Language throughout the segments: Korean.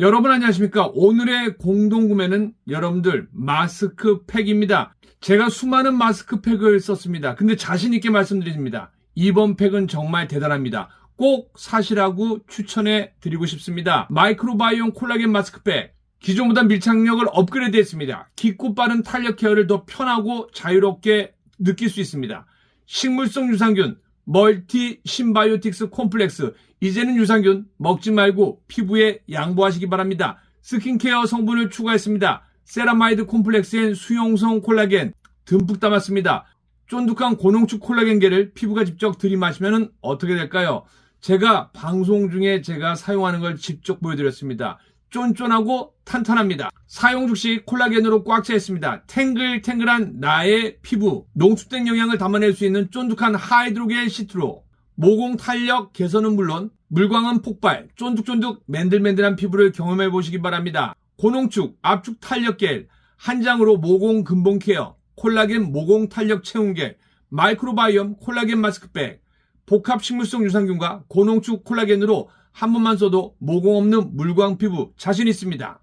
여러분 안녕하십니까? 오늘의 공동구매는 여러분들 마스크팩입니다. 제가 수많은 마스크팩을 썼습니다. 근데 자신있게 말씀드립니다. 이번 팩은 정말 대단합니다. 꼭 사시라고 추천해 드리고 싶습니다. 마이크로바이옴 콜라겐 마스크팩. 기존보다 밀착력을 업그레이드 했습니다. 깊고 빠른 탄력 케어를 더 편하고 자유롭게 느낄 수 있습니다. 식물성 유산균, 멀티 신바이오틱스 콤플렉스. 이제는 유산균 먹지 말고 피부에 양보하시기 바랍니다. 스킨케어 성분을 추가했습니다. 세라마이드 콤플렉스엔 수용성 콜라겐 듬뿍 담았습니다. 쫀득한 고농축 콜라겐계를 피부가 직접 들이마시면 어떻게 될까요? 제가 방송 중에 제가 사용하는 걸 직접 보여드렸습니다. 쫀쫀하고 탄탄합니다. 사용 즉시 콜라겐으로 꽉 차 있습니다. 탱글탱글한 나의 피부, 농축된 영양을 담아낼 수 있는 쫀득한 하이드로겐 시트로 모공 탄력 개선은 물론 물광은 폭발, 쫀득쫀득 맨들맨들한 피부를 경험해 보시기 바랍니다. 고농축, 압축 탄력겔, 한 장으로 모공 근본 케어, 콜라겐 모공 탄력 채운겔, 마이크로바이옴 콜라겐 마스크백, 복합 식물성 유산균과 고농축 콜라겐으로 한 번만 써도 모공 없는 물광 피부 자신 있습니다.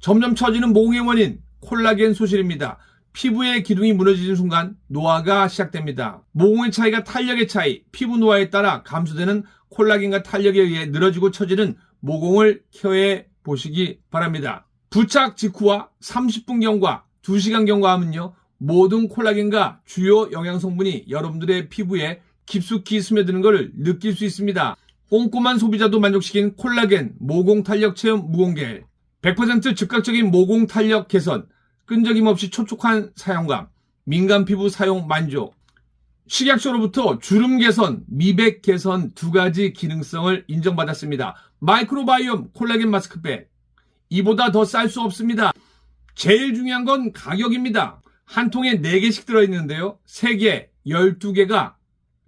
점점 처지는 모공의 원인 콜라겐 소실입니다. 피부의 기둥이 무너지는 순간 노화가 시작됩니다. 모공의 차이가 탄력의 차이, 피부 노화에 따라 감소되는 콜라겐과 탄력에 의해 늘어지고 처지는 모공을 케어해 보시기 바랍니다. 부착 직후와 30분 경과, 2시간 경과 하면요. 모든 콜라겐과 주요 영양 성분이 여러분들의 피부에 깊숙이 스며드는 것을 느낄 수 있습니다. 꼼꼼한 소비자도 만족시킨 콜라겐 모공 탄력 체험 무공개 100% 즉각적인 모공 탄력 개선 끈적임 없이 촉촉한 사용감 민감 피부 사용 만족 식약처로부터 주름 개선, 미백 개선 두 가지 기능성을 인정받았습니다. 마이크로바이옴 콜라겐 마스크팩 이보다 더 쌀 수 없습니다. 제일 중요한 건 가격입니다. 한 통에 4개씩 들어있는데요. 3개, 12개가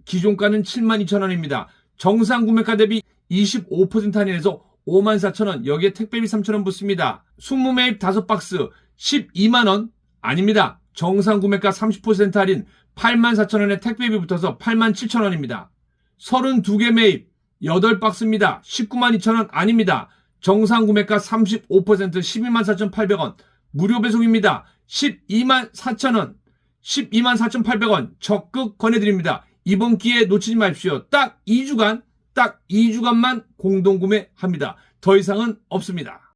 기존가는 72,000원입니다. 정상 구매가 대비 25% 할인해서 54,000원, 여기에 택배비 3,000원 붙습니다. 20매입 5박스 12만원 아닙니다. 정상 구매가 30% 할인 84,000원에 택배비 붙어서 87,000원입니다. 32개 매입 8박스입니다. 19만 2천원 아닙니다. 정상 구매가 35% 12만 4,800원. 무료 배송입니다. 12만 4천원. 12만 4,800원. 적극 권해드립니다. 이번 기회 놓치지 마십시오. 딱 2주간, 딱 2주간만 공동구매합니다. 더 이상은 없습니다.